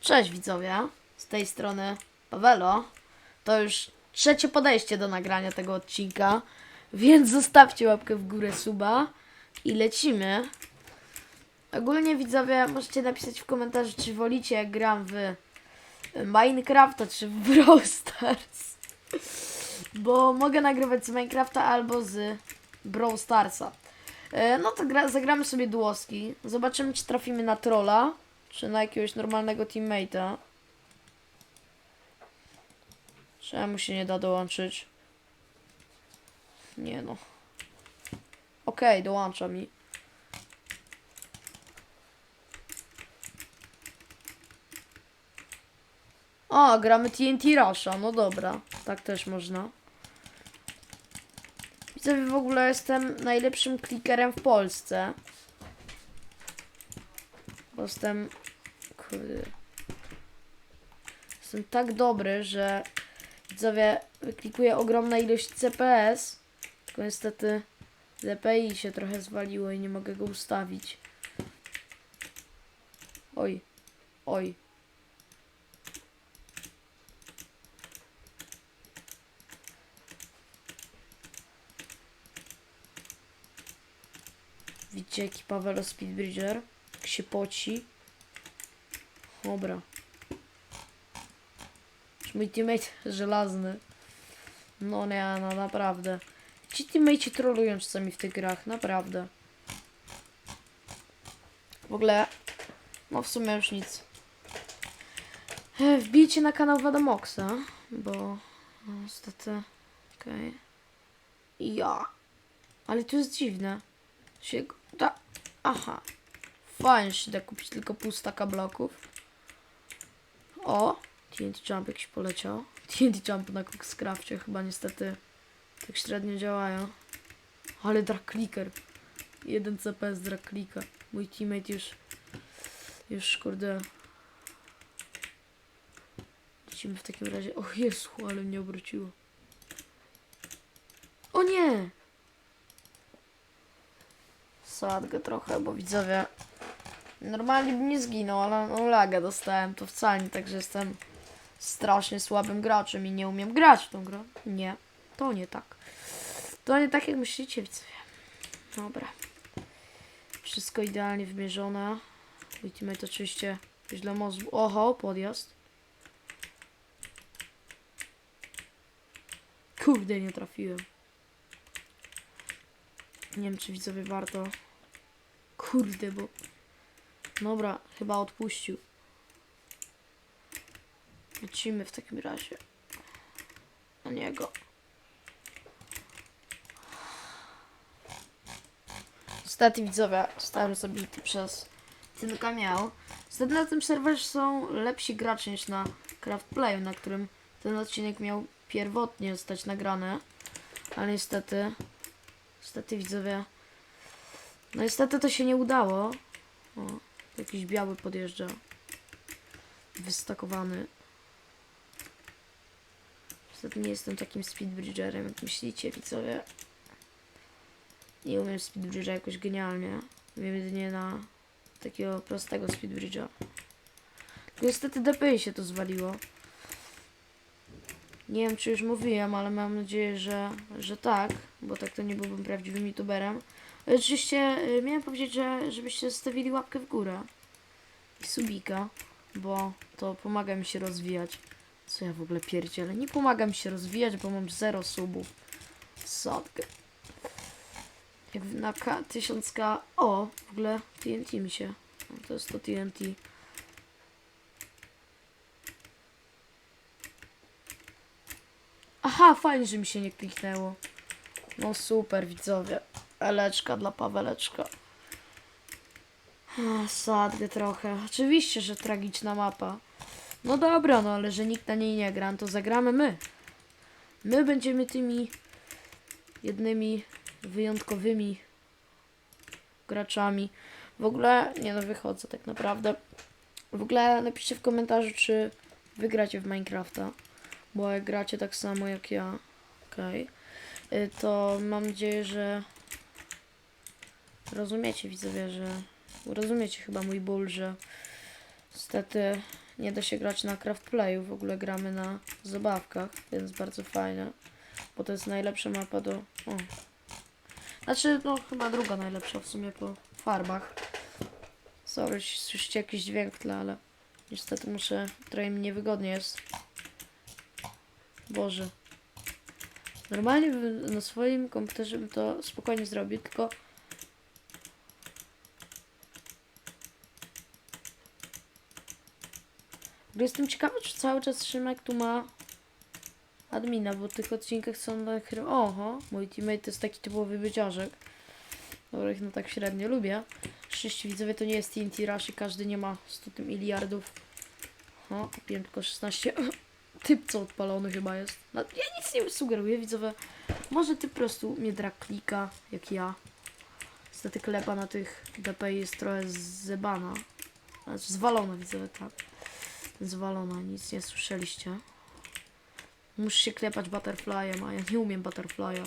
Cześć widzowie, z tej strony Pawelo. To już trzecie podejście do nagrania tego odcinka, więc zostawcie łapkę w górę suba i lecimy. Ogólnie widzowie możecie napisać w komentarzu, czy wolicie jak gram w Minecrafta, czy w Brawl Stars. Bo mogę nagrywać z Minecrafta albo z Brawl Starsa. E, No to gra, zagramy sobie duoski. Zobaczymy, czy trafimy na trolla, czy na jakiegoś normalnego teammate'a. Czemu się nie da dołączyć? Nie no. Okej, dołącza mi. O, gramy TNT Rusha, no dobra. Tak też można. Widzę, w ogóle jestem najlepszym klikerem w Polsce. Bo jestem... Jestem tak dobry, że widzowie wyklikuję ogromna ilość CPS. Tylko niestety DPI się trochę zwaliło i nie mogę go ustawić. Oj. Oj. Widzicie jaki Pawelo Speedbridger? Się poci. Dobra. Już mój teammate żelazny. No nie, no naprawdę. Ci teammate trolują czasami w tych grach, naprawdę. W ogóle, no w sumie już nic. E, Wbijcie na kanał Wadamoxa, bo no, niestety, okej. Ja. Ale to jest dziwne. Się da... Aha. Fajnie się da kupić tylko pół staka bloków. O! TNT Jump jakiś poleciał. TNT Jump na Cookcrafcie chyba niestety tak średnio działają. Ale drag clicker. Jeden CP z drag clicka. Mój teammate już... Już kurde... Lecimy w takim razie... O Jezu, ale mnie obróciło. O nie! Sadgę trochę, bo widzowie... Normalnie bym nie zginął, ale no dostałem, to wcale nie tak, że jestem strasznie słabym graczem i nie umiem grać w tą grę. Nie, to nie tak. To nie tak jak myślicie, widzowie. Dobra. Wszystko idealnie wymierzone. Teammate oczywiście źle mózgu. Oho, podjazd. Kurde, nie trafiłem. Nie wiem, czy widzowie warto. Kurde, bo... Dobra, chyba odpuścił. Lecimy w takim razie. Na niego. Niestety widzowie, zostałem zabity przez Tynka Miał. Niestety na tym serwerze są lepsi gracze niż na Craft Playu, na którym ten odcinek miał pierwotnie zostać nagrany. Ale niestety, niestety widzowie, no niestety to się nie udało. O, jakiś biały podjeżdża. Wystakowany. Niestety nie jestem takim speedbridgerem, jak myślicie, widzowie. Nie umiem speedbridgera jakoś genialnie. Wiem jedynie na takiego prostego speedbridgera. Tylko Niestety DPI się to zwaliło. Nie wiem, czy już mówiłem, ale mam nadzieję, że, że tak, bo tak to nie byłbym prawdziwym youtuberem. Oczywiście y, miałem powiedzieć, że żebyście zostawili łapkę w górę i subika, bo to pomaga mi się rozwijać. Co ja w ogóle pierdzielę? Nie pomaga mi się rozwijać, bo mam zero subów. Sadkę. Jak na K, 1000k... O, w ogóle TNT mi się... To jest to TNT. Aha, fajnie, że mi się nie kliknęło. No super, widzowie. Eleczka dla Paweleczka. Sadgę trochę. Oczywiście, że tragiczna mapa. No dobra, no ale że nikt na niej nie gra, to zagramy my. My będziemy tymi jednymi wyjątkowymi graczami. W ogóle, nie no, wychodzę tak naprawdę. W ogóle napiszcie w komentarzu, czy wygracie w Minecrafta. Bo jak gracie tak samo jak ja, okej, y, to mam nadzieję, że rozumiecie widzowie, że rozumiecie chyba mój ból, że niestety nie da się grać na craft playu, w ogóle gramy na zabawkach, więc bardzo fajne. Bo to jest najlepsza mapa do... O. Znaczy, no chyba druga najlepsza w sumie po farbach. Sorry, słyszycie jakiś dźwięk tle, ale niestety muszę, trochę mi niewygodnie jest. Boże. Normalnie na swoim komputerze bym to spokojnie zrobił, tylko Jestem ciekawa, czy cały czas Szymek tu ma admina, bo w tych odcinkach są na chry... Oho, mój teammate to jest taki typowy wyciążek. Których no tak średnio lubię. Szczęście widzowie to nie jest TNT Rush i każdy nie ma 100 miliardów. O, kupiłem tylko 16. Typ co odpalony chyba jest. No, ja nic nie sugeruję, widzowie. Może ty po prostu mnie drag klika, jak ja. Niestety klepa na tych DP jest trochę zebana. Znaczy zwalona, widzowie, tak. Zwalona, nic nie słyszeliście. Muszę się klepać butterflyem, a ja nie umiem butterflya.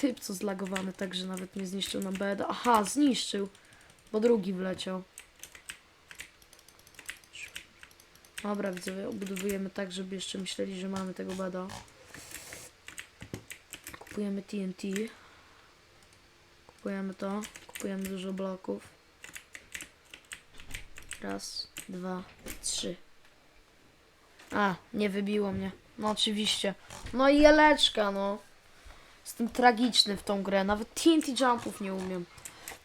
Typ co zlagowany, tak że nawet nie zniszczył nam beda. Aha, zniszczył, bo drugi wleciał. Dobra, widzowie, obudowujemy tak, żeby jeszcze myśleli, że mamy tego beda. Kupujemy TNT. Kupujemy to. Kupujemy dużo bloków. Raz, dwa, trzy. A, nie wybiło mnie. No oczywiście. No i jeleczka, no. Jestem tragiczny w tą grę. Nawet TNT jumpów nie umiem.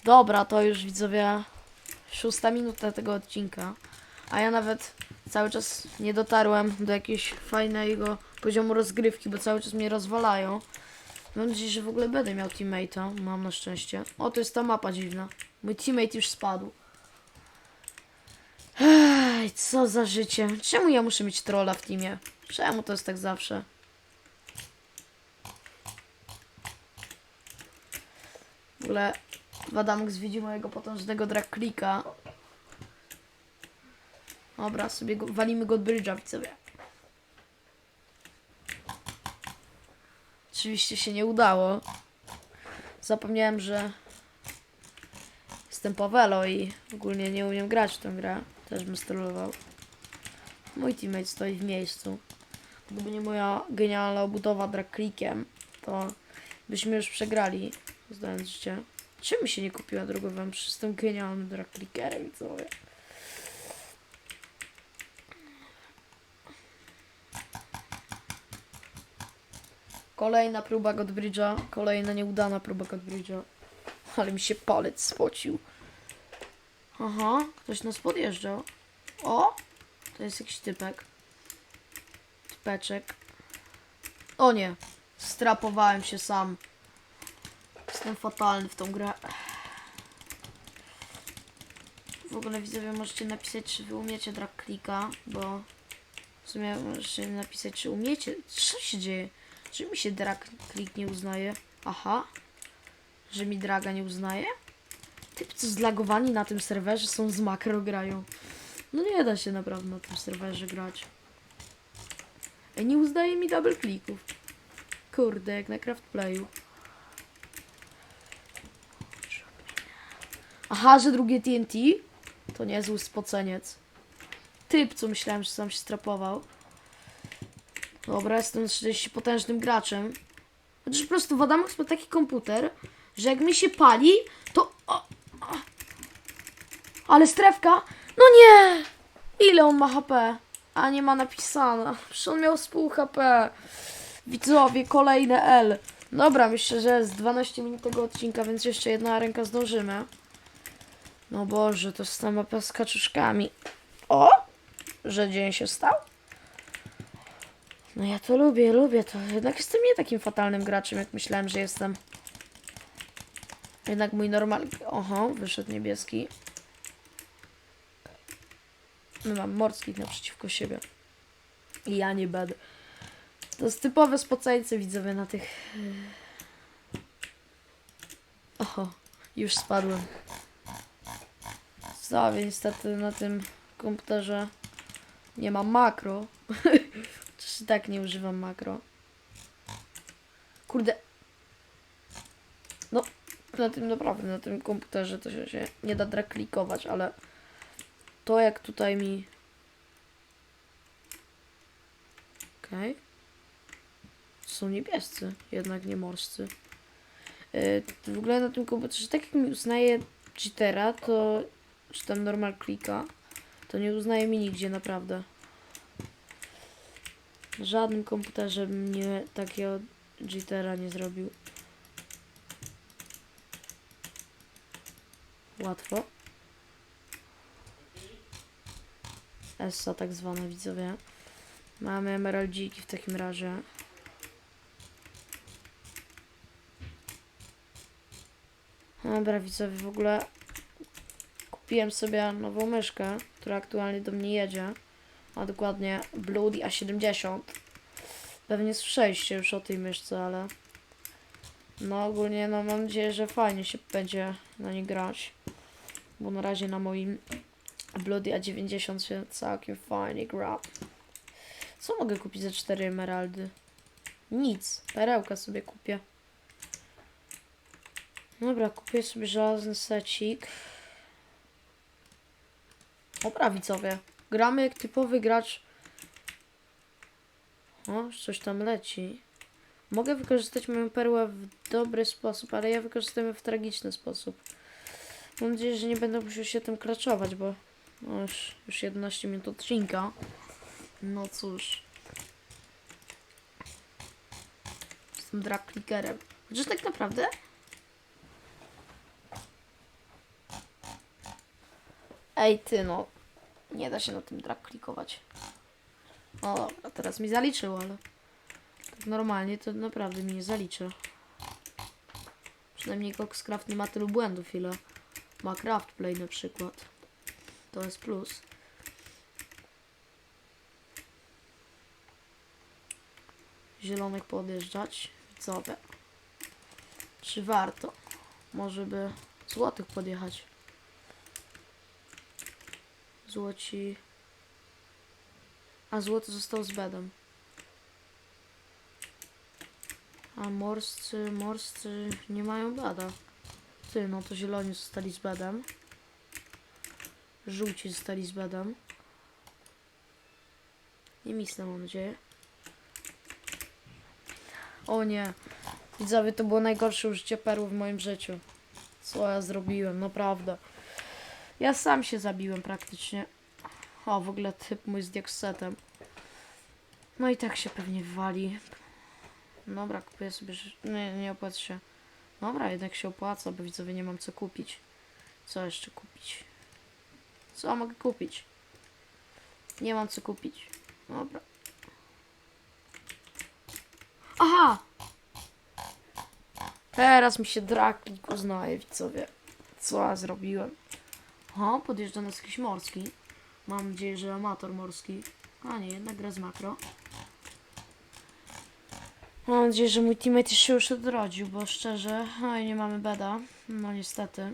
Dobra, to już widzowie szósta minuta tego odcinka. A ja nawet cały czas nie dotarłem do jakiegoś fajnego poziomu rozgrywki, bo cały czas mnie rozwalają. Mam nadzieję, że w ogóle będę miał teammate'a. Mam na szczęście. O, to jest ta mapa dziwna. Mój teammate już spadł. Ej, co za życie. Czemu ja muszę mieć trolla w teamie? Czemu to jest tak zawsze? W ogóle Wadamek zwiedził mojego potężnego drag clicka. Dobra, sobie go, walimy go od bridge'a, widzowie. Oczywiście się nie udało. Zapomniałem, że jestem Pawelo i ogólnie nie umiem grać w tę grę. Też bym sterował. Mój teammate stoi w miejscu. Gdyby nie moja genialna obudowa drag clickiem, to byśmy już przegrali, zdając życie. Czemu się nie kupiła drogowym? Przecież jestem genialnym drag clickerem, co ja. Kolejna próba Godbridge'a. Kolejna nieudana próba Godbridge'a. Ale mi się palec spocił. Aha, ktoś nas podjeżdżał. O! To jest jakiś typek. Typeczek. O nie! Strapowałem się sam. Jestem fatalny w tą grę. W ogóle widzowie możecie napisać, czy wy umiecie drag klika, bo w sumie możecie napisać, czy umiecie. Co się dzieje? Czy mi się drag klik nie uznaje? Aha. Że mi draga nie uznaje? Typ, co zlagowani na tym serwerze są z makro grają. No nie da się naprawdę na tym serwerze grać. Ej, nie uznaje mi double klików. Kurde, jak na craft playu. Aha, że drugie TNT? To niezły spoceniec. Typ, co myślałem, że sam się strapował. Dobra, jestem 40 potężnym graczem. Chociaż po prostu w Adamox ma taki komputer, że jak mi się pali, to... O, o. Ale strefka? No nie! Ile on ma HP? A nie ma napisane. Przecież on miał z pół HP. Widzowie, kolejne L. Dobra, myślę, że jest 12 minut tego odcinka, więc jeszcze jedna ręka zdążymy. No Boże, to jest ta mapa z kaczuszkami. O! Że dzień się stał? No ja to lubię, lubię to. Jednak jestem nie takim fatalnym graczem, jak myślałem, że jestem. Jednak mój normal... Oho, wyszedł niebieski. My mam morskich naprzeciwko siebie. I ja nie będę. To jest typowe spoceńce widzowie na tych... Oho, już spadłem. Zawie niestety na tym komputerze nie mam makro. Tak nie używam makro? Kurde. No, na tym naprawdę, na tym komputerze to się, się nie da draklikować, ale to jak tutaj mi... Okej. Są niebiescy, jednak nie morscy. Yy, w ogóle na tym komputerze, tak jak mi uznaje cheatera, to... Czy tam normal klika, to nie uznaje mi nigdzie, naprawdę. W żadnym komputerze bym nie takiego cheatera nie zrobił. Łatwo. Essa tak zwane widzowie. Mamy emeraldziki w takim razie. Dobra widzowie, w ogóle kupiłem sobie nową myszkę, która aktualnie do mnie jedzie. A dokładnie Bloody A70. Pewnie słyszeliście już o tej myszce, ale no ogólnie no mam nadzieję, że fajnie się będzie na nie grać. Bo na razie na moim Bloody A90 się całkiem fajnie gra. Co mogę kupić za 4 emeraldy? Nic. Perełka sobie kupię. Dobra, kupię sobie żelazny secik. Dobra, widzowie. Gramy jak typowy gracz. O, coś tam leci. Mogę wykorzystać moją perłę w dobry sposób, ale ja wykorzystuję ją w tragiczny sposób. Mam nadzieję, że nie będę musiał się tym kraczować, bo no już, już 11 minut odcinka. No cóż. Jestem drag clickerem. Chociaż tak naprawdę Ej, ty no. Nie da się na tym drag klikować. O, dobra, teraz mi zaliczył, ale tak normalnie to naprawdę mi nie zaliczy. Przynajmniej Coxcraft nie ma tylu błędów, ile ma Craftplay na przykład. To jest plus. Zielonych podjeżdżać. Widzowie. Czy warto? Może by złotych podjechać. Złoci. A złoty został z bedem. A morscy, morscy nie mają bada. Ty, no to zieloni zostali z bedem. Żółci zostali z bedem. Nie misle, mam nadzieję. O nie. Widzowie, to było najgorsze użycie perł w moim życiu. Co ja zrobiłem, naprawdę. Ja sam się zabiłem praktycznie. O, w ogóle typ mój z diaksetem. No i tak się pewnie wali. Dobra, kupuję sobie... Nie, nie opłaca się. Dobra, jednak się opłaca, bo widzowie nie mam co kupić. Co jeszcze kupić? Co mogę kupić? Nie mam co kupić. Dobra. Aha! Teraz mi się draklik uznaje, widzowie. Co ja zrobiłem? O, podjeżdża nas jakiś morski. Mam nadzieję, że amator morski. A nie, jednak gra z makro. Mam nadzieję, że mój teammate się już odrodził, bo szczerze, no i nie mamy beda. No niestety.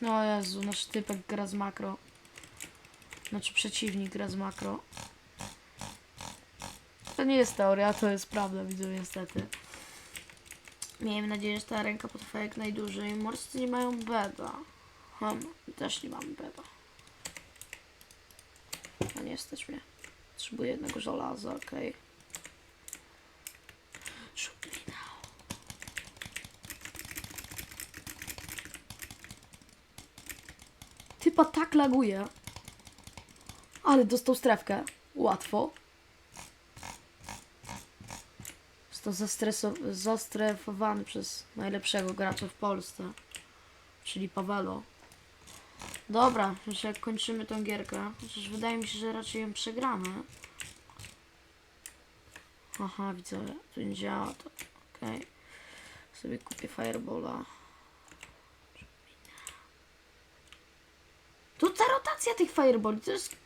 No Jezu, nasz typek gra z makro. Znaczy przeciwnik gra z makro. To nie jest teoria, to jest prawda, widzę niestety. Miejmy nadzieję, że ta ręka potrwa jak najdłużej. Morscy nie mają beda. Hmm, też nie mam beda. A nie stać mnie. Potrzebuję jednego żelaza, okej. Now. Typa tak laguje. Ale dostał strefkę. Łatwo. Został zastrefowany przez najlepszego gracza w Polsce. Czyli Pawelo. Dobra, już jak kończymy tą gierkę, chociaż wydaje mi się, że raczej ją przegramy. Aha, widzę, to nie działa to. Okej. Sobie kupię Firebola. Tu ta rotacja tych Fireboli, to jest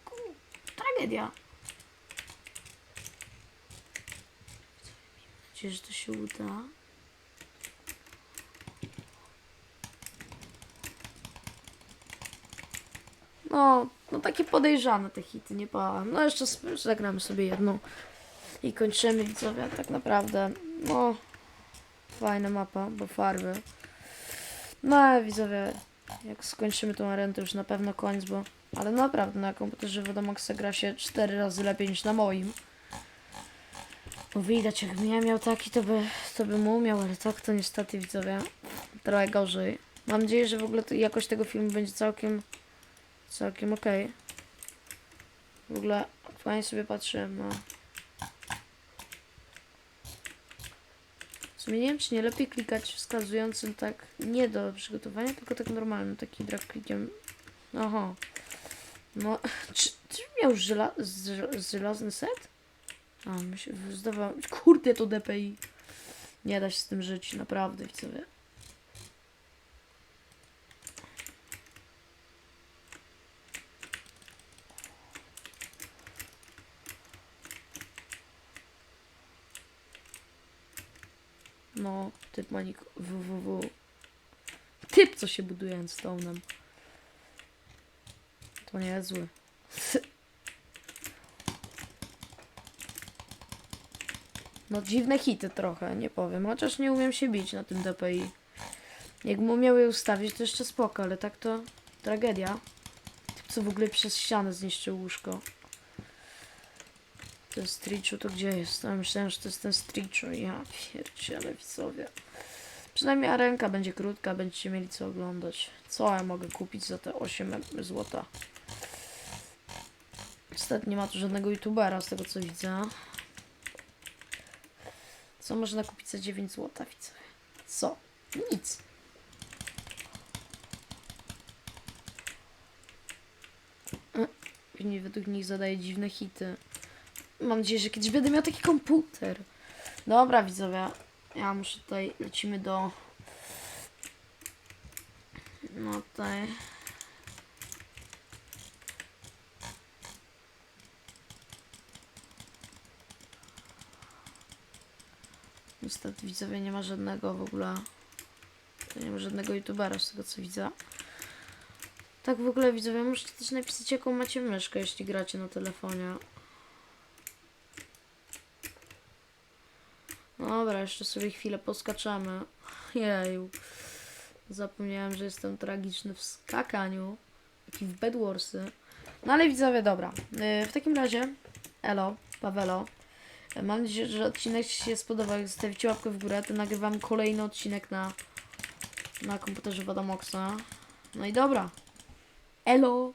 tragedia. Mam że to się uda. No, no takie podejrzane te hity, nie pałam. No jeszcze zagramy sobie jedną i kończymy widzowie, tak naprawdę. No, fajna mapa, bo farby. No widzowie, Jak skończymy tą arenę, to już na pewno koniec, bo... Ale naprawdę, na komputerze Vodamoxa gra się 4 razy lepiej niż na moim. Bo widać, jakbym ja miał taki, to by, to bym umiał, ale tak to niestety widzowie. Trochę gorzej. Mam nadzieję, że w ogóle jakość tego filmu będzie całkiem... Całkiem okej. W ogóle fajnie sobie patrzyłem na... W sumie nie wiem, czy nie lepiej klikać wskazującym tak nie do przygotowania, tylko tak normalnym, taki drag klikiem. Oho. No, czy, czy miał żela, z, żelazny set? A, mi się zdawało... Kurde, to DPI. Nie da się z tym żyć, naprawdę, widzowie. No, typ manik www. Typ, co się buduje endstone'em. To niezły. No dziwne hity trochę, nie powiem. Chociaż nie umiem się bić na tym DPI. Jakbym umiał je ustawić, to jeszcze spoko, ale tak to tragedia. Typ, co w ogóle przez ścianę zniszczył łóżko. Ten Stritchu to gdzie jest? Ja myślałem, że to jest ten Stritchu. Ja pierdzielę widzowie. Przynajmniej arenka będzie krótka, będziecie mieli co oglądać. Co ja mogę kupić za te 8 złota? Niestety nie ma tu żadnego youtubera z tego co widzę. Co można kupić za 9 złota, widzowie? Co? Nic. Pewnie według nich zadaje dziwne hity. Mam nadzieję, że kiedyś będę miał taki komputer. Dobra, widzowie. Ja muszę tutaj, lecimy do... No tutaj... Niestety widzowie nie ma żadnego w ogóle... Nie ma żadnego youtubera z tego co widzę. Tak w ogóle widzowie, możecie też napisać jaką macie myszkę, jeśli gracie na telefonie. Dobra, jeszcze sobie chwilę poskaczemy. Jeju. Zapomniałem, że jestem tragiczny w skakaniu. Jak i w Bedwarsy. No ale widzowie, dobra. Yy, w takim razie, elo, Pawelo. Yy, Mam nadzieję, że odcinek Ci się spodobał. Zostawicie łapkę w górę, to nagrywam kolejny odcinek na, na komputerze Wadomoxa. No i dobra. Elo!